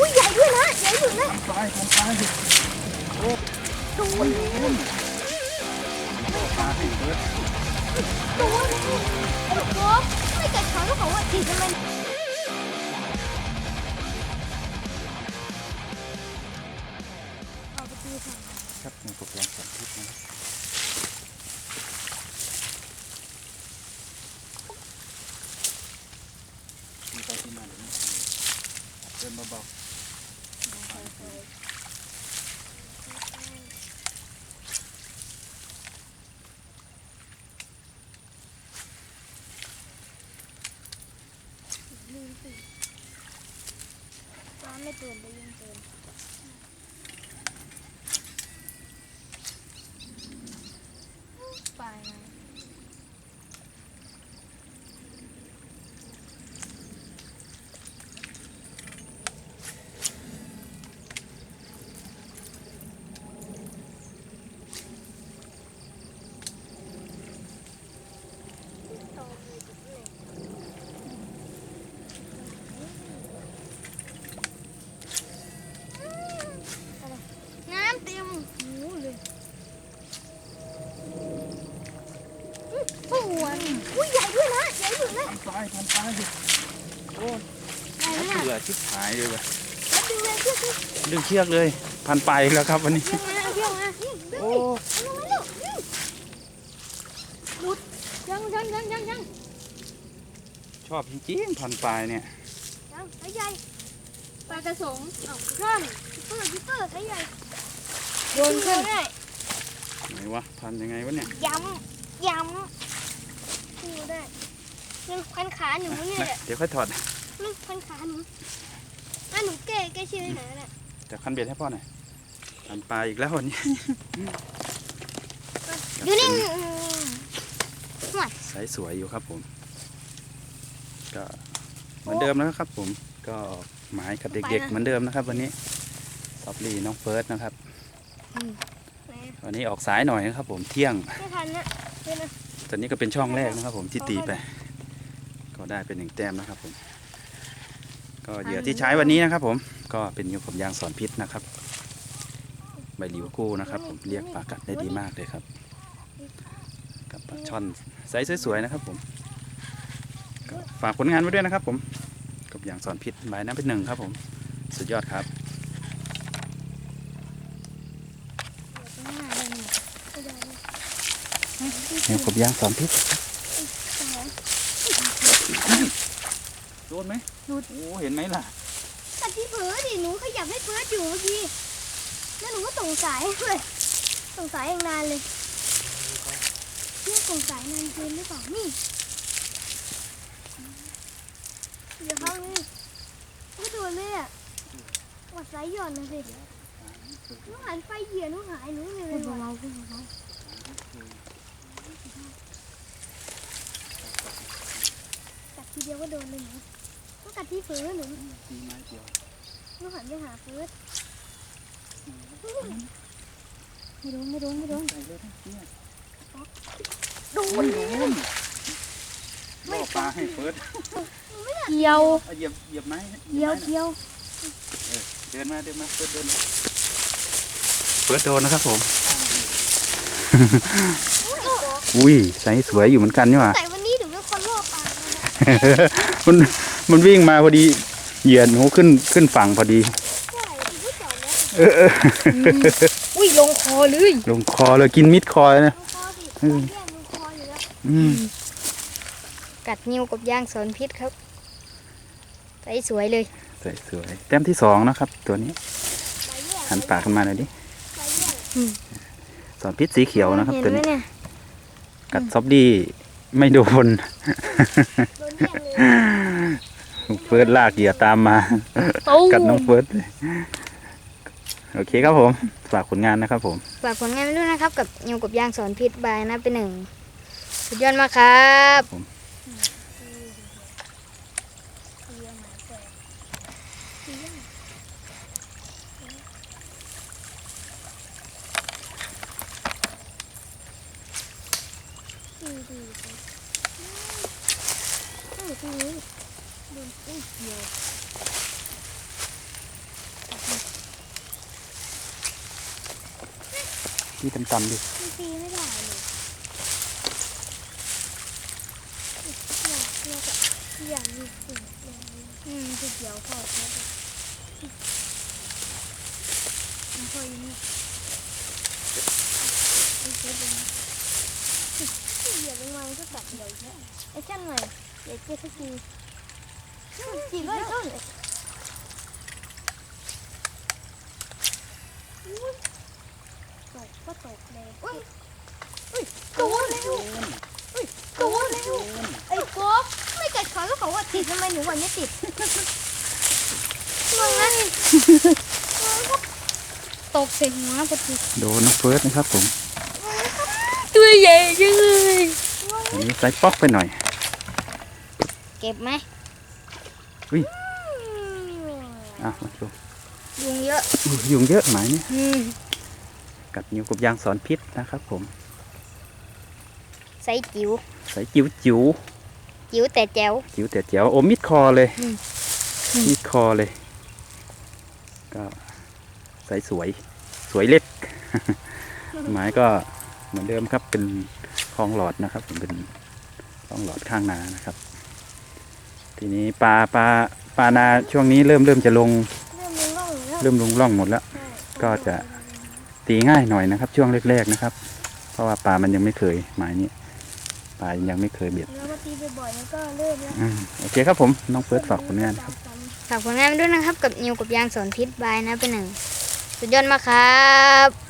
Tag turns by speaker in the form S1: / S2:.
S1: อุ้ยใหญ่ด้วยนะใหญ่อยู่นะ
S2: ทำไปทำไปโอ้
S1: ดู
S2: มันนุ่มปลาให้เบิร์ด
S1: ดูโอ้โหไม่กัดเขาแล้วเขาว่าถีบทำไมเเดิ
S2: นเบา
S1: ลืมสิน้ำไม่เตือนไปยิ่งเตือนไปไหม น้ำเต็มหูเลยอุ๊ยโอ้โหอุ้ยใหญ่ด้วยนะใหญ่อยู่นะ
S2: ๆ ทำไปทำไปโอ้
S1: ใหญ่มาก
S2: เบื่อชิบหายเลยว่ะ
S1: แล้วดึงเลยเชือกดึง
S2: ดึงเชือกเลยพันไปแล้วครับวันนี้
S1: เชือกมาเอาเชือกมานี่ดึง
S2: โอ้
S1: ดิเอาลงมาเร็วนี่หลุดยังยังยังยังยัง
S2: ชอบจริงๆพันปลายเนี่ย
S1: ยังไอ้ใหญ่ปลากระสงเอ้าร่อนยิปเปอร์ยิปเปอร์ไอ้ใหญ่โยนขึ้นได้
S2: ไหนวะพันยังไงวะเนี่ย
S1: ย้ำย้ำขึ้นมาได้ มันพันขาหนูเนี่ย
S2: นะ
S1: แหละ
S2: เดี๋ยวค่อยถอด
S1: มันพันขาหนูอะหนูแก้แก้ชื่อไหนน่ะ
S2: เดี๋ยวคันเบ็ดให้พ่อหน่อยพันปลายอีกแล้ววันนี้
S1: อยู่นี่
S2: ไซส์สวยอยู่ครับผม ก็เหมือนเดิมนะครับ ผมก็หมายกับเด็กๆเหมือนเดิมนะครับ วันนี้ซอฟลี่น้องเฟิร์สนะครับวันนี้ออกสายหน่อยนะครับ ผมเที่ยง
S1: ไม่ทันนะเดี๋ยวนะ
S2: ตอนนี้ก็เป็นช่องแรกนะครับ ผมที่ตีไปก็ ได้เป็นหนึ่งแต้มนะครับผม ก็เหยื่อที่ใช้วันนี้นะครับ ผม ก็เป็นเหยื่อผมยางสอนพิษนะครับ ใบหลิวกู้นะครับ ผมเรียกปลากัดได้ดีมากเลยครับ กับปลาช่อนไซส์สวยๆนะครับ ผมก็ฝากผลงานไว้ด้วยนะครับ ผม กับอย่างสอนพิษใบน้ำเป็นหนึ่งครับ ผม สุดยอดครับเนี่ยกบยางสอนพิษโด นไหม
S1: โดน
S2: โอ้เห็นไหมล่ะ
S1: กัดที่เผลอดิหนูขยับให้เฟิร์สอยู่เมื่อกี้แล้วหนูก็ส่งสายเลยส่งสายอย่างนานเลยเนี่ยส่งสายนานเกินหรือเปล่านี่เดี๋ยวเขานี่ก็โดนเลยอะวัดสายหย่อนนะสิหนูหันไปเหยียหนูหายหนูเลยเลยเบาๆเบากัดทีเดียวก็โดนเลยหนู ต้องกัดที่เฟิร์สหนู
S2: มีไม้เดียว
S1: ลูกหันไปหาเฟิร์สไม่โดนไม่โดนไม่โดน
S2: ไปเลยนะเนี่ย
S1: โด
S2: โอ้
S1: น
S2: ยโดนล่อปลาให้เฟิร์ส
S1: เกี่ยว
S2: เอาเหยียบเหยียบไม้
S1: เกี่ยว
S2: หยีบไม้นะ
S1: เกี่ยว
S2: เดินมาเดินมาเฟิร์สเดินเฟิร์สโดนนะครับผม อุ้ยไซส์สวยอยู่เหมือนกันนี่หว่า
S1: แต่วันนี้ถึงเป็นคนล่อปลาแล้วนะ
S2: มัน มันวิ่งมาพอดี เหยียดหนูขึ้นขึ้นฝั่งพอดี
S1: ใช่ถึงไม่จอดแล้ว
S2: เออเออ
S1: อุ้ยลงคอเลย
S2: ลงคอเลยกินมิดคอเลยนะ
S1: ลงคอสิ
S2: อืม
S1: เรียกลงคออยู่แล้ว
S2: อืม
S1: กัดนิ้วกับย่างสอนพิษครับใสสวยเลย
S2: สวยสวยแต้มที่สองนะครับ ตัวนี้ หันปากขึ้นมาหน่อยดิสอนพิษสีเขียวนะครับ
S1: เห็น
S2: ตัว
S1: ไหม
S2: นี้
S1: เนี่ย
S2: กัดซอบดี้ไม่โดน
S1: โด นแย่งเลย
S2: เฟิร์สลากเหยื่อตามมา
S1: ตู้
S2: กัดน้องเฟิร์สเลยโอเคครับผม ฝากผลงานนะครับผม
S1: ฝากผลงานไว้ด้วยนะครับ กับนิ้วกับย่างสอนพิษบายนะเป็นหนึ่ง สุดยอดมากครับ
S2: ผม
S1: ดูดูดูดูเกี่ยว
S2: ที่ต่ำๆดิ
S1: ตีไม่ได้เลยเนี่ยเนี่ยกอยางนี้สิอืมทีเดียวพอเช็ดมันพออยู่นี่มันเช็ดเองเหยียบลงมามันก็กัดเดี่ยวแค่ไอ้ช่างหน่อยเดี๋ยวเจ๊สักทีจีบเลยต้นตก ก็ตกเลยอุ้ยอุ้ยตัวเร็วอุ้ยตัวเร็วไอ้โก๊กไม่กัดขาก็บอกว่าติดทำไมหนูวันไม่ติดงงนะตกใส่หัวพอดี
S2: โดนน้องเฟิร์สนะครับผม
S1: ตัวใหญ่จังเลย
S2: อันนี้ใส่ป๊อกไปหน่อย
S1: เก็บไหม
S2: อุ้ยอะมาดู
S1: ยุงเยอะ
S2: อุ้ยยุงเยอะหมายเนี่ย
S1: อืม
S2: กัดนิ้วกบยางสอนพิษนะครับผม
S1: ใส่จิ๋ว
S2: ใส่จิ๋วจิ๋ว
S1: จิ๋วแต่แจ๋ว
S2: จิ๋วแต่เจ๋วโอ้มิดคอเลย
S1: อืม
S2: มิดคอเลย ก็ใส่สวย สวยเล็กหมายก็เหมือนเดิมครับเป็นคลองหลอดนะครับ ผมเป็นคลองหลอดข้างนานะครับ ทีนี้ปลาปลาปลานาช่วงนี้เริ่มเริ่มจะลง
S1: เริ่มมีร่องแล้ว
S2: เริ่มลงร่องหมดแล้ว ก็จะ ตีง่ายหน่อยนะครับ ช่วงแรกๆนะครับ เพราะว่าปลามันยังไม่เคยหมายนี้ปลายังไม่เคยเบียด
S1: แล้วมาตีบ่อยๆมันก็เริ่มแล้ว
S2: อืมโอเคครับผมน้องเฟิร์สฝากผลงานครับ
S3: ฝากผลงานด้วยนะครับ กับนิวกับยางสอนพิษบายนะเป็นหนึ่งสุดยอดมากครับ